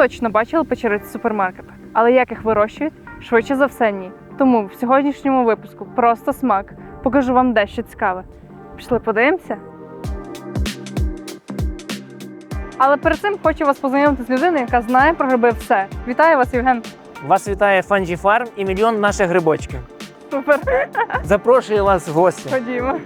точно бачили печериці в супермаркетах, але як їх вирощують, швидше за все ні. Тому в сьогоднішньому випуску просто смак. Покажу вам дещо цікаве. Пішли подивимося. Але перед цим хочу вас познайомити з людиною, яка знає про гриби все. Вітаю вас, Євген. Вас вітає Фанджі Фарм і мільйон наших грибочків. Супер. Запрошую вас в гості. Ходімо.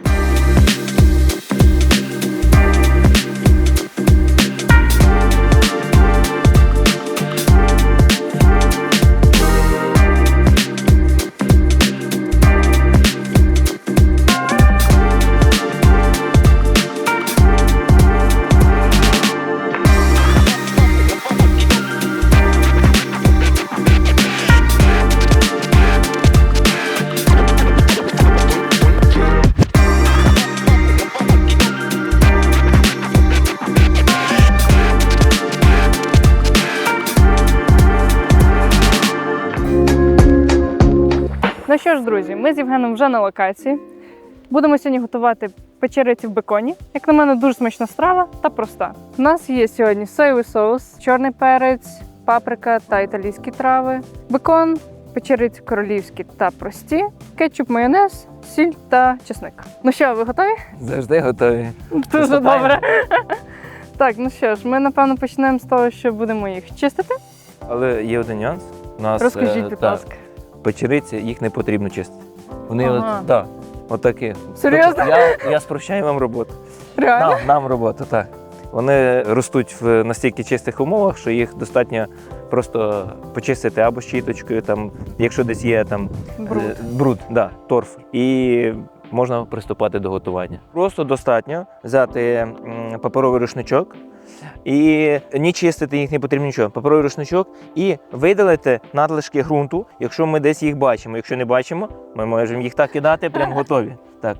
Що ж, друзі, ми з Євгеном вже на локації. Будемо сьогодні готувати печериці в беконі. Як на мене, дуже смачна страва та проста. У нас є сьогодні соєвий соус, чорний перець, паприка та італійські трави, бекон, печериці королівські та прості, кетчуп, майонез, сіль та чесник. Ну що, ви готові? Завжди готові. Дуже добре. Так, ну що ж, ми напевно почнемо з того, що будемо їх чистити. Але є один нюанс. У нас Розкажіть, е, будь ласка. Печериці, їх не потрібно чистити. Вони Ага. от, да, отакі. Серйозно? Тобто Я, я спрощаю вам роботу. Реально? Нам, нам роботу, так. Вони ростуть в настільки чистих умовах, що їх достатньо просто почистити або щіточкою, там, якщо десь є там Бруд. Е, Бруд, да, торф. І можна приступати до готування. Просто достатньо взяти паперовий рушничок і не чистити їх не потрібно нічого. Паперовий рушничок і видалити надлишки ґрунту, якщо ми десь їх бачимо. Якщо не бачимо, ми можемо їх так кидати, прям готові. Так,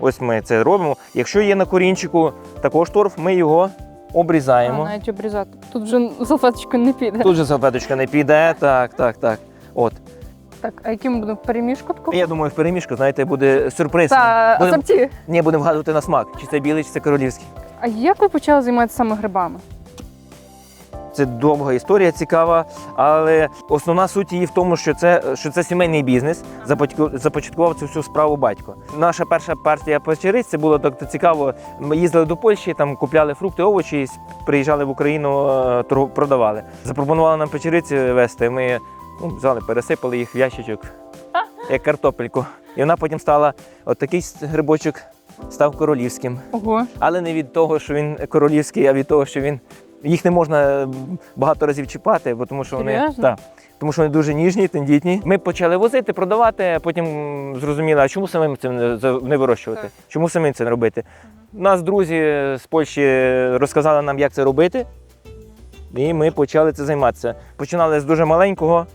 ось ми це робимо. Якщо є на корінчику також торф, ми його А, обрізаємо. навіть обрізати. Тут вже салфеточкою не піде. Тут же салфеточка не піде. Так, так, так. От. Так, а яким будемо перемішку таку? Я думаю, в перемішку, знаєте, буде сюрприз. Та Будемо- асорті. Ні, будемо вгадувати на смак, чи це білий, чи це королівський. А як ви почали займатися саме грибами? Це довга історія, цікава, але основна суть її в тому, що це, що це сімейний бізнес. Започатку- Започаткував цю всю справу батько. Наша перша партія печериць це було так цікаво. Ми їздили до Польщі, там купляли фрукти, овочі, і с- приїжджали в Україну, е, торгу- продавали. Запропонували нам печериці вести. Ми ну, взяли, пересипали їх в ящичок, як картопельку. І вона потім стала, от грибочок став королівським. Ого. Але не від того, що він королівський, а від того, що він їх не можна багато разів чіпати, бо тому що вони Серйозно? та, тому що вони дуже ніжні, тендітні. Ми почали возити, продавати, а потім зрозуміли, а чому самим це не, вирощувати? Так. Чому самим це не робити? Нас друзі з Польщі розказали нам, як це робити, і ми почали це займатися. Починали з дуже маленького,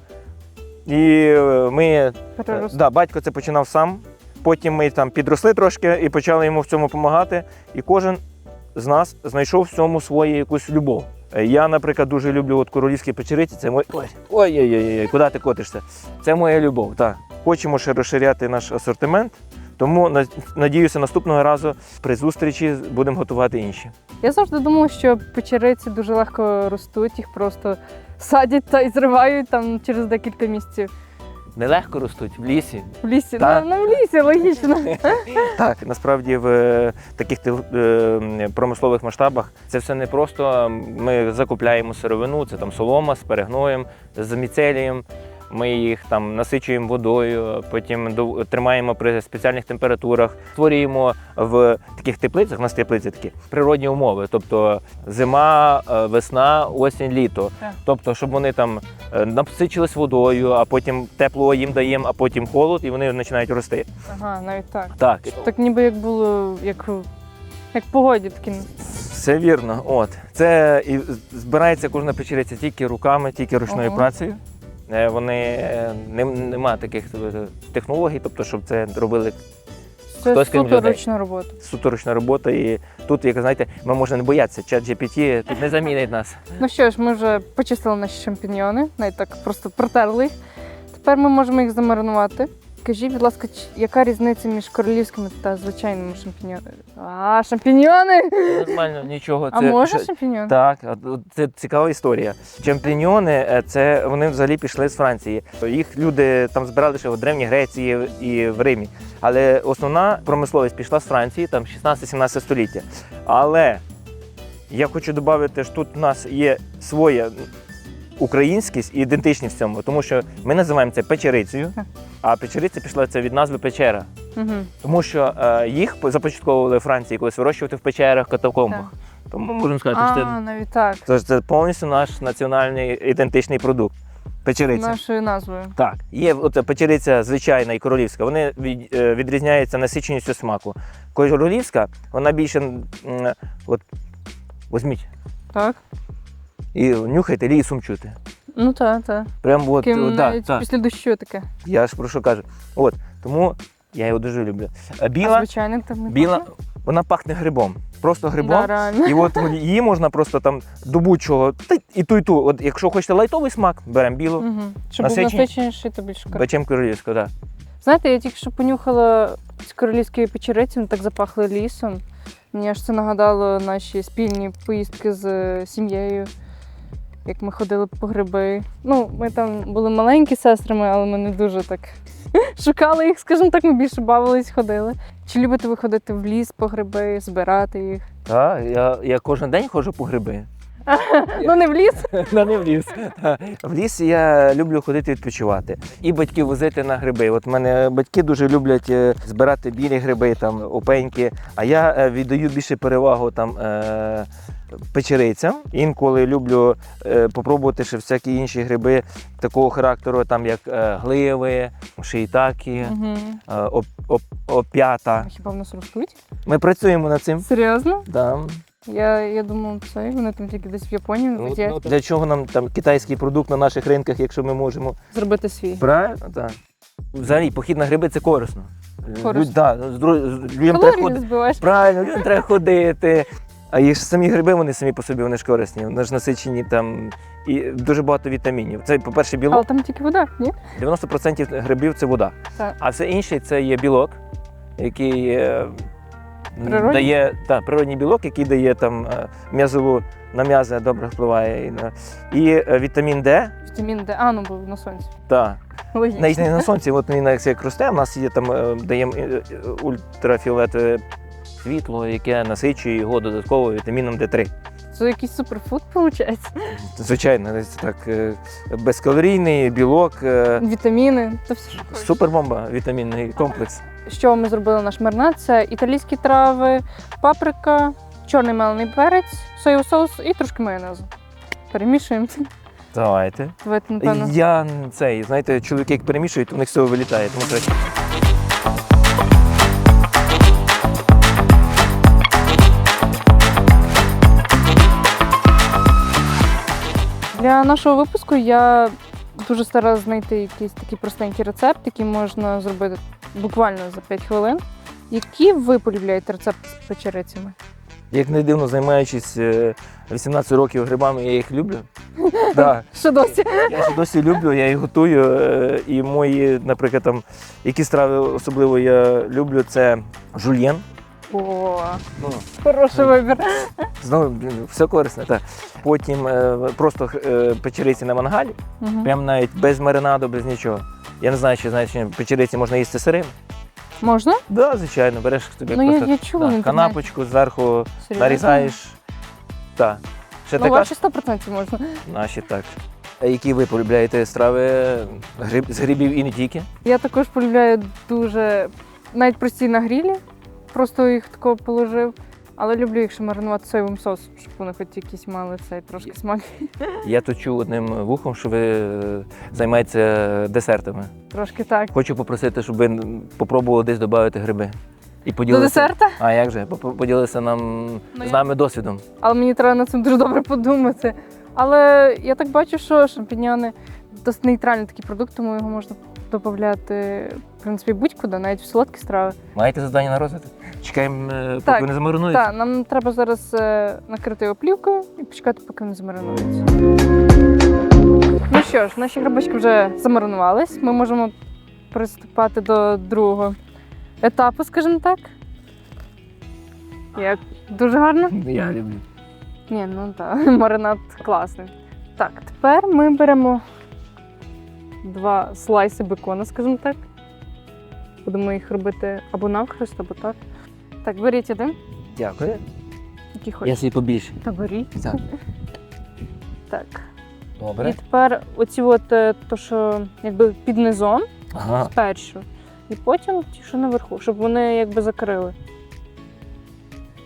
і е, ми Перерос. Да, батько це починав сам. Потім ми там підросли трошки і почали йому в цьому допомагати. І кожен з нас знайшов в цьому свою якусь любов. Е, Я, наприклад, дуже люблю от королівські печериці. Це мой... Ой, ой, ой, ой, ой, куди ти котишся? Це моя любов. Так. Хочемо ще розширяти наш асортимент. Тому на- надіюся, наступного разу при зустрічі будемо готувати інші. Я завжди думала, що печериці дуже легко ростуть, їх просто садять та і зривають там через декілька місяців. Нелегко ростуть в лісі. В лісі. Та. Ну, ну, в лісі, логічно. Так, насправді в е, таких тил- е, промислових масштабах це все не просто. Ми закупляємо сировину, це там солома з перегноєм, з міцелієм. Ми їх там насичуємо водою, потім тримаємо при спеціальних температурах, створюємо в таких теплицях, у нас теплиці такі природні умови, тобто зима, е, весна, осінь, літо. Так. Тобто, щоб вони там е, насичились водою, а потім тепло їм даємо, а потім холод, і вони починають рости. Ага, навіть так. Так, Так ніби як було, як, як погоді такі. Все вірно. От це і збирається кожна печериця тільки руками, тільки ручною Ого. працею. Е, Вони е, не, нема таких е, технологій, тобто, щоб це робили Це Хтось крім ручна робота. Суторучна робота. І тут, як знаєте, ми можемо не боятися. Чат GPT тут не замінить нас. Ну що ж, ми вже почистили наші шампіньйони, навіть так просто протерли їх. Тепер ми можемо їх замаринувати. Скажіть, будь ласка, яка різниця між королівськими та звичайними шампіньонами? А, шампіньони! Нормально, нічого. А це можна ще- шампіньони? Так, от це цікава історія. Чемпіньйони е, це вони взагалі пішли з Франції. Їх люди там збирали ще в Древній Греції і в Римі. Але основна промисловість пішла з Франції, там 16-17 століття. Але я хочу додати, що тут у нас є своя українськість і ідентичність в цьому, тому що ми називаємо це печерицею, а печериця пішла це від назви печера. Угу. Тому що е, їх започатковували в Франції колись вирощувати в печерах, катакомбах. Тому можемо сказати, що це навіть так. Тож це повністю наш національний ідентичний продукт. Печериця. Нашою назвою. Так, є оця печериця звичайна і королівська. Вони від, е, відрізняються насиченістю смаку. Королівська, вона більше. м, От, візьміть Так? І нюхайте лісом чути. Ну так, так. Прям от, Ким от, да, навіть так. після дощу таке. Я ж про що кажу. От, тому я його дуже люблю. А А Біла, там не біла, пахне? вона пахне грибом. Просто грибом. Да, реально. І от її можна просто там до будь-чого. Та і ту, і ту. От якщо хочете лайтовий смак, беремо білу, Угу. Щоб був Насичені- насиченіший, то більше корисний. печем королівську, так. Знаєте, я тільки що понюхала з королівської печериці, вони так запахли лісом. Мені аж це нагадало наші спільні поїздки з е, сім'єю, як ми ходили по гриби. Ну, ми там були маленькі сестрами, але ми не дуже так шукали їх, скажімо так, ми більше бавились, ходили. Чи любите ви ходити в ліс по гриби, збирати їх? Так, я, я кожен день ходжу по гриби. Ну не в ліс. Ну, не в ліс. В ліс я люблю ходити відпочивати. І батьків возити на гриби. От мене батьки дуже люблять е, збирати білі гриби, там, опеньки. А я е, віддаю більше перевагу там. Е- Печерицям. Інколи люблю е, попробувати ще всякі інші гриби такого характеру, там як е, гливи, шиїтаки, Угу. е, оп, оп, опята. Хіба в нас ростуть? Ми працюємо над цим. Серйозно? Да. Я, я думала, це вони там тільки десь в Японії Ну, є. ну, для чого нам там китайський продукт на наших ринках, якщо ми можемо Зробити свій. Правильно, так. Взагалі, похід на гриби це корисно. Корисно. Да, людям треба ходити. Правильно, людям треба ходити. А і ж самі гриби, вони самі по собі вони ж корисні. Вони ж насичені там і дуже багато вітамінів. Це, по-перше, Але там тільки вода, ні? 90% грибів це вода. Так. А все інше це є білок, який е, дає та, природній білок, який дає там е, м'язову на м'язи добре впливає. І, на, і е, вітамін Д. Вітамін Д. А, ну був на сонці. Та, Логічно. Навіть не на сонці, от він як росте, у нас є там е, даємо ультрафіолетове світло, яке насичує його додатково вітаміном Д3. Це якийсь суперфуд, виходить. Звичайно, це так безкалорійний білок, Вітаміни, та все що супербомба, вітамінний комплекс. Що ми зробили наш маринад? Це італійські трави, паприка, чорний мелений перець, соєвий соус і трошки майонезу. Перемішуємо. Давайте. Давайте, напевно. Я цей, знаєте, чоловіки як перемішують, у них цього вилітає. Тому краще. Для нашого випуску я дуже старалася знайти якийсь такий простенький рецепт, який можна зробити буквально за 5 хвилин. Які ви полюбляєте рецепти з печерицями? Як не дивно, займаючись е, 18 років грибами, я їх люблю. Да. Що досі? Я ще досі люблю, я їх готую. е, І мої, наприклад, там, які страви особливо я люблю, це жульєн. О, Ну, хороший вибір. знову блін, все корисне. Так. Потім е, просто е, печериці на мангалі, Мгм. прям навіть без маринаду, без нічого. Я не знаю, чи знаєш, чи печериці можна їсти сирим. Можна? Да, звичайно, береш собі Ну, просто я чула в да, канапочку зверху Серйозно? нарізаєш. Так. Ще Ну, ваші 100% можна. наші так. А які ви полюбляєте страви гриб, з грибів і не тільки? Я також полюбляю дуже навіть прості на грілі, просто їх тако положив. Але люблю ще маринувати соєвим соусом, щоб вони хоч якісь мали цей трошки смак. Я тут чув одним вухом, що ви е, займаєтеся десертами. Трошки так. Хочу попросити, щоб ви попробували десь додати гриби. І До поділилися. десерта? А як же? Поп- Поділилися нам Ну, з нами досвідом. Але мені треба над цим дуже добре подумати. Але я так бачу, що шампіньони досить нейтральний такий продукт, тому його можна додати, в принципі, будь-куди, навіть в солодкі страви. Маєте завдання на розвиток? Чекаємо, е, поки Так, вони замаринуються. Так, нам треба зараз е, накрити його плівкою і почекати, поки вони замаринуються. Ну що ж, наші грибочки вже замаринувались. Ми можемо приступати до другого етапу, скажімо так. Як дуже гарно? Я люблю. Ні, ну так, маринад класний. Так, тепер ми беремо два слайси бекона, скажімо так. Будемо їх робити або навхрест, або так. Так, беріть один, Дякую. який Я хочете. собі побільше. Та беріть. Так. Так. І Добре. тепер оці от, е, то, що якби під низом, Ага. спершу. І потім ті, що наверху, щоб вони якби закрили.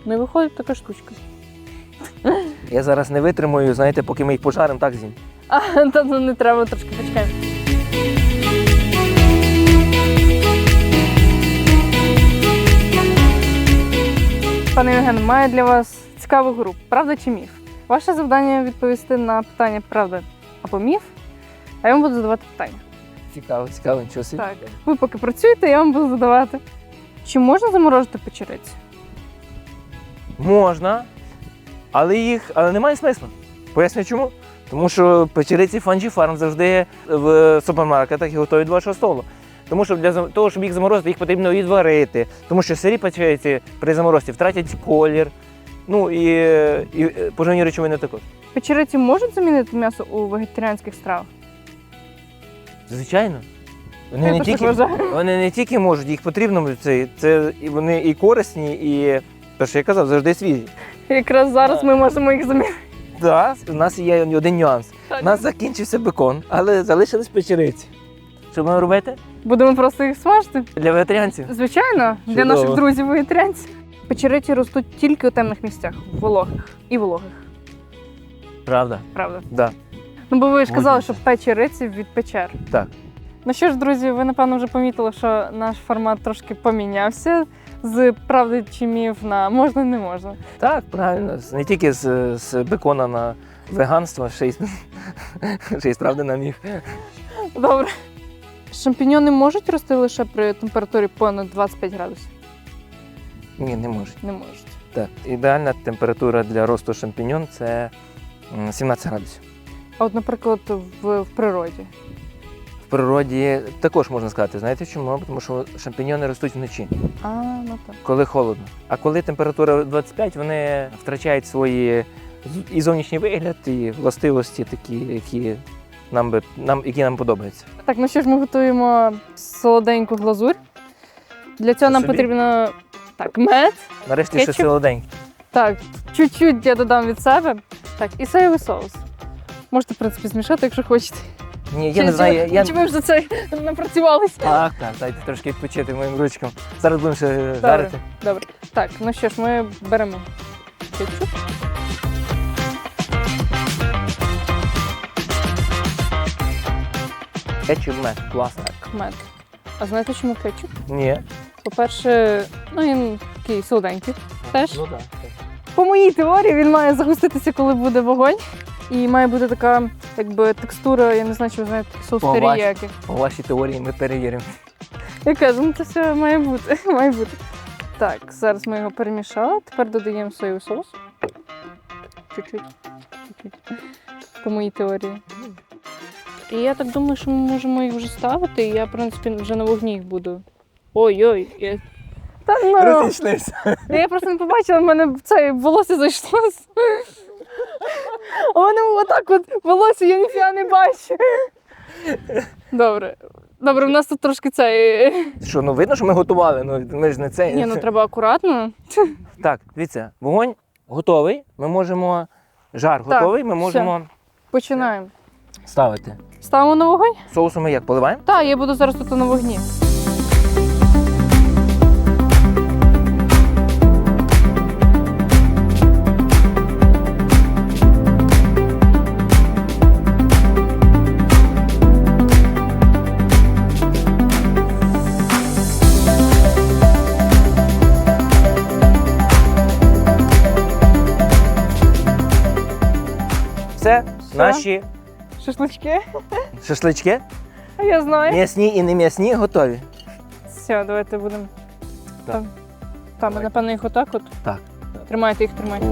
Не виходить така штучка. Я зараз не витримую, знаєте, поки ми їх пожаримо, так зім. А, та ну не треба трошки почекаємо. Пане Євген, маю для вас цікаву гру. Правда чи міф? Ваше завдання відповісти на питання правда або міф, а я вам буду задавати питання. Цікаво, цікаво, нічого собі. Так, ви поки працюєте, я вам буду задавати. Чи можна заморожити печериці? Можна, але їх але немає смислу. Поясню чому. Тому що печериці Фанджі Фарм завжди в супермаркетах і готові до вашого столу. Тому що для того, щоб їх заморозити, їх потрібно відварити. Тому що сирі печериці при заморозці втратять колір. Ну і, і е, поживні речовини також. Печериці можуть замінити м'ясо у вегетаріанських стравах? Звичайно. Вони Я не, тільки, вони не тільки можуть, їх потрібно це, це вони і корисні, і те, що я казав, завжди свіжі. Якраз зараз ми можемо їх замінити. Так, у нас є один нюанс. У нас закінчився бекон, але залишились печериці. Що будемо робити? Будемо просто їх смажити. Для вегетаріанців? Звичайно, для Чудово. наших друзів вегетаріанців. Печериці ростуть тільки у темних місцях, вологих і вологих. Правда. Правда. Да. Ну, бо ви ж казали, що печериці від печер. Так. Ну що ж, друзі, ви напевно вже помітили, що наш формат трошки помінявся з правди чи міф на можна, не можна. Так, правильно. Не тільки з, з бекона на веганство, ще й, ще й справді на міф. Добре. Шампіньони можуть рости лише при температурі понад 25 градусів? Ні, не можуть. Не можуть. Так. Ідеальна температура для росту шампіньон це 17 градусів. А от, наприклад, в, в природі. В природі також можна сказати, знаєте чому? Тому що шампіньони ростуть вночі, А, ну так. коли холодно. А коли температура 25, вони втрачають свої і зовнішній вигляд, і властивості такі, які нам би нам, які нам подобаються. Так, ну що ж, ми готуємо солоденьку глазурь. Для цього Це нам собі? потрібно так, мед. Нарешті ще Кетчуп? солоденький. Так, чуть-чуть я додам від себе. Так, і соєвий соус. Можете, в принципі, змішати, якщо хочете. Ні, Чи- я не знаю. Я, я... Чи ви вже це напрацювалися? Так, так, дайте трошки відпочити моїм ручкам. Зараз будемо ще жарити. Добре. Так, ну що ж, ми беремо кетчуп. Кетчуп мед, класно. Мед. А знаєте, чому кетчуп? Ні. По-перше, ну він такий солоденький. Теж. Ну так. По моїй теорії він має загуститися, коли буде вогонь. І має бути така, якби текстура, я не знаю, чи ви знаєте, соус По вашій- теріяки. По вашій теорії ми перевіримо. Я кажу, ну це все має бути. має бути. Так, зараз ми його перемішали. Тепер додаємо соєвий соус. Чуть-чуть. Чуть-чуть. По моїй теорії. І я так думаю, що ми можемо їх вже ставити, і я, в принципі, вже на вогні їх буду. Ой-ой. Я... Та ну, Розійшлися. я просто не побачила, в мене це волосся зайшло. У мене отак от волосся, я ніфіга не бачу. Добре. Добре, у нас тут трошки цей. Що, ну видно, що ми готували, ну ми ж не це. Ні, ну треба акуратно. Так, дивіться, вогонь готовий. Ми можемо. Жар Так, готовий, ми можемо Починаємо. ставити. Ставимо на вогонь? Соусу ми як поливаємо? Так, я буду зараз тут на вогні. Все. наші Шашлички. Шашлички? Я знаю. М'ясні і не м'ясні готові. Все, давайте будемо. Там, там Давай. напевно, їх отак от. Так. Тримайте їх, тримайте.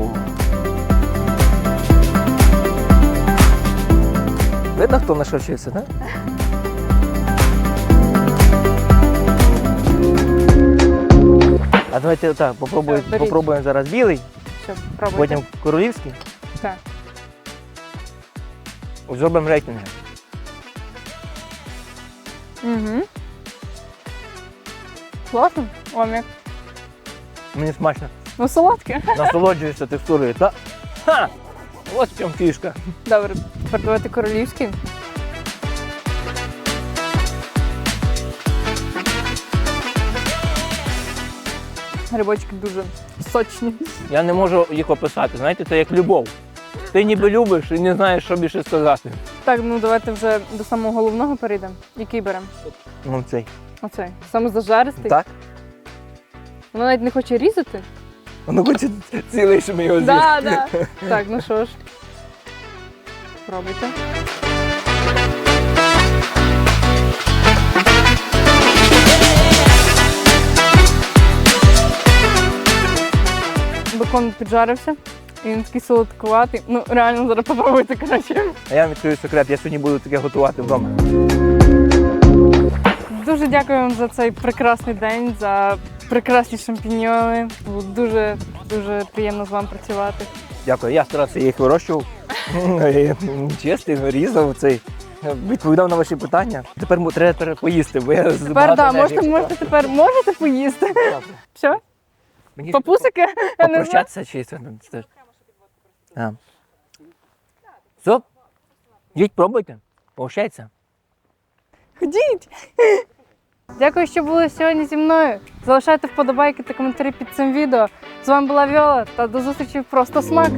Видно, хто на вчився, так? А давайте так, попробуємо, попробуємо зараз білий, Все, потім королівський. Зробимо рейтинги. Угу. Класно. Як? Мені смачно. Ну, солодке. Насолоджуєшся текстурою. Та? Ха! Ось в чому фішка. Добре, тепер давайте королівський. Грибочки дуже сочні. Я не можу їх описати. Знаєте, це як любов. Ти ніби любиш і не знаєш, що більше сказати. Так, ну давайте вже до самого головного перейдемо. Який беремо? Ну цей. Оцей. Саме зажаристий. Так? Вона навіть не хоче різати. Воно хоче цілий, щоб ми його з'їли. Да, да. Так, ну що ж. Пробуйте. Бекон піджарився. І він такий солодкуватий. Ну, реально зараз попробуйте, коротше. А я вам відкрию секрет, я сьогодні буду таке готувати вдома. Дуже дякую вам за цей прекрасний день, за прекрасні шампіньйони. Було дуже дуже приємно з вами працювати. Дякую. Я старався їх вирощував. Чистив, різав цей. Відповідав на ваші питання. Тепер треба тепер поїсти, бо я Тепер да, можете, можете тепер можете поїсти. Все? Мені Папусики? Я не знаю. попрощатися чи це? А. Все? Йдіть, пробуйте. Прощайтеся. Ходіть. Дякую, що були сьогодні зі мною. Залишайте вподобайки та коментарі під цим відео. З вами була Віола та до зустрічі в просто смак.